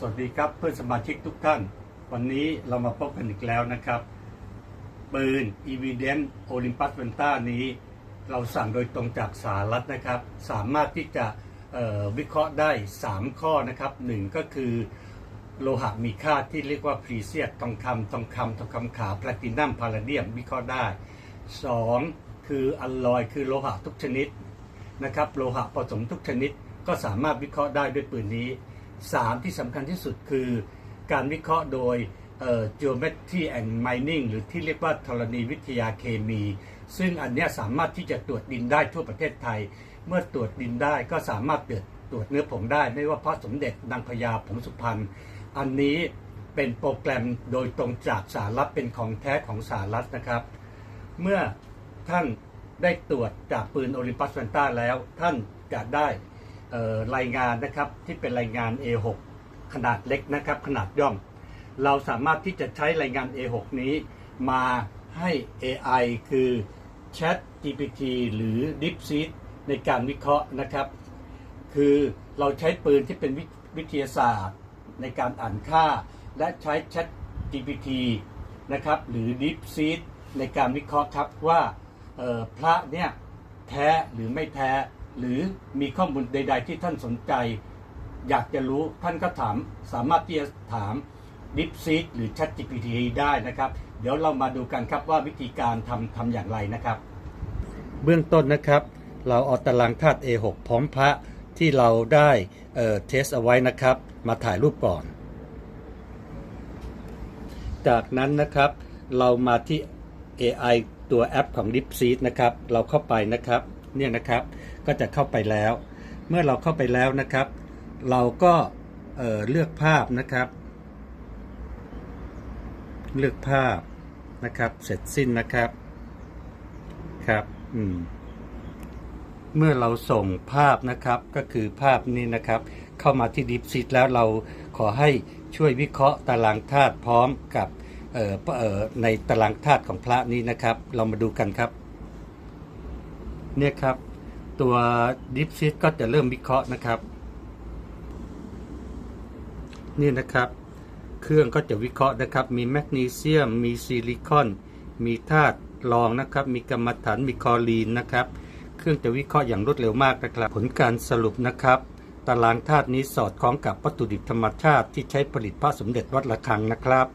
สวัสดีครับเพื่อนสมาชิกทุกท่าน วันนี้เรามาพบกันอีกแล้วนะครับ ปืน Evident Olympus Venta นี้ เราสั่งโดยตรงจากสหรัฐนะครับ สามารถที่จะวิเคราะห์ได้ 3 ข้อนะครับหนึ่งก็คือโลหะมีค่าที่เรียกว่าพรีเซียสทองคำทองคำทองคำขาวแพลตินัมพาราเดียมวิเคราะห์ได้ 2. คืออัลลอยคือโลหะทุกชนิดนะครับโลหะผสมทุกชนิดก็สามารถวิเคราะห์ได้ด้วยปืนนี้ 3. ที่สำคัญที่สุดคือการวิเคราะห์โดย geometry and mining หรือที่เรียกว่าธรณีวิทยาเคมี ซึ่งอันนี้สามารถที่จะตรวจดินได้ทั่วประเทศไทย เมื่อตรวจดินได้ก็สามารถตรวจตรวจเนื้อผงได้ ไม่ว่าพระสมเด็จนางพญาผงสุพรรณอันนี้เป็นโปรแกรมโดยตรงจากสหรัฐเป็นของแท้ของสหรัฐนะครับ เมื่อท่านได้ตรวจจากปืนโอลิมปัสแฟนต้าแล้ว ท่านจะได้ รายงานนะครับที่เป็นรายงาน A6 ขนาดเล็กนะครับขนาดย่อม เราสามารถที่จะใช้รายงาน A6 นี้มาให้ AI คือ Chat GPT หรือ DeepSeek ในการวิเคราะห์นะครับ คือเราใช้ปืนที่เป็นวิวิทยาศาสตร์ในการอ่านค่า และใช้ Chat GPT นะครับหรือ DeepSeek ในการวิเคราะห์ครับว่าพระเนี่ยแท้หรือไม่แท้ หรือมีข้อมูลใด ๆ ที่ท่านสนใจ อยากจะรู้ท่านก็ถาม สามารถที่จะถาม DeepSeek หรือ Chat GPT ได้นะครับ เดี๋ยวเรามาดูกันครับว่าวิธีการทำทำอย่างไรนะครับ เบื้องต้นนะครับ เราเอาตารางธาตุ A6 พร้อมพระที่เราได้เอ่อเทสเอาไว้นะครับ มาถ่ายรูปก่อน จากนั้นนะครับ เรามาที่ AI ตัวแอปของ DeepSeek นะครับ เราเข้าไปนะครับ เนี่ยนะครับ ก็จะเข้าไปแล้ว เมื่อเราเข้าไปแล้วนะครับ เราก็เเลือกภาพนะครับ เลือกภาพนะครับ เสร็จสิ้นนะครับครับอืมเมื่อเราส่งภาพนะครับก็คือภาพนี้นะครับ เข้ามาที่ DeepSeek แล้วเราขอให้ช่วยวิเคราะห์ตารางธาตุพร้อมกับในตารางธาตุของพระนี้นะครับ เรามาดูกันครับ เนี่ยครับ ตัว Deep s e ก็จะเริ่มวิเคราะห์นะครับ นี่นะครับ เครื่องก็จะวิเคราะห์นะครับ มีแมกนีเซียม มีซิลิคอน มีธาตุรองนะครับ มีกรรมฐาน มีคอรีนนะครับ เครื่องจะวิเคราะห์อย่างรวดเร็วมากนะครับ ผลการสรุปนะครับตารางธาตุนี้สอดคล้องกับวัตถุดิบธรรมชาติที่ใช้ผลิตพระสมเด็จวัดระฆังนะครับ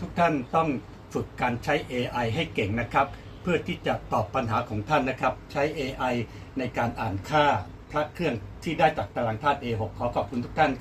ทุกท่านต้องฝึกการใช้ AI ให้เก่งนะครับ เพื่อที่จะตอบปัญหาของท่านนะครับ ใช้ AI ในการอ่านค่าพระเครื่องที่ได้จากตารางธาตุ A6 ขอขอบคุณทุกท่าน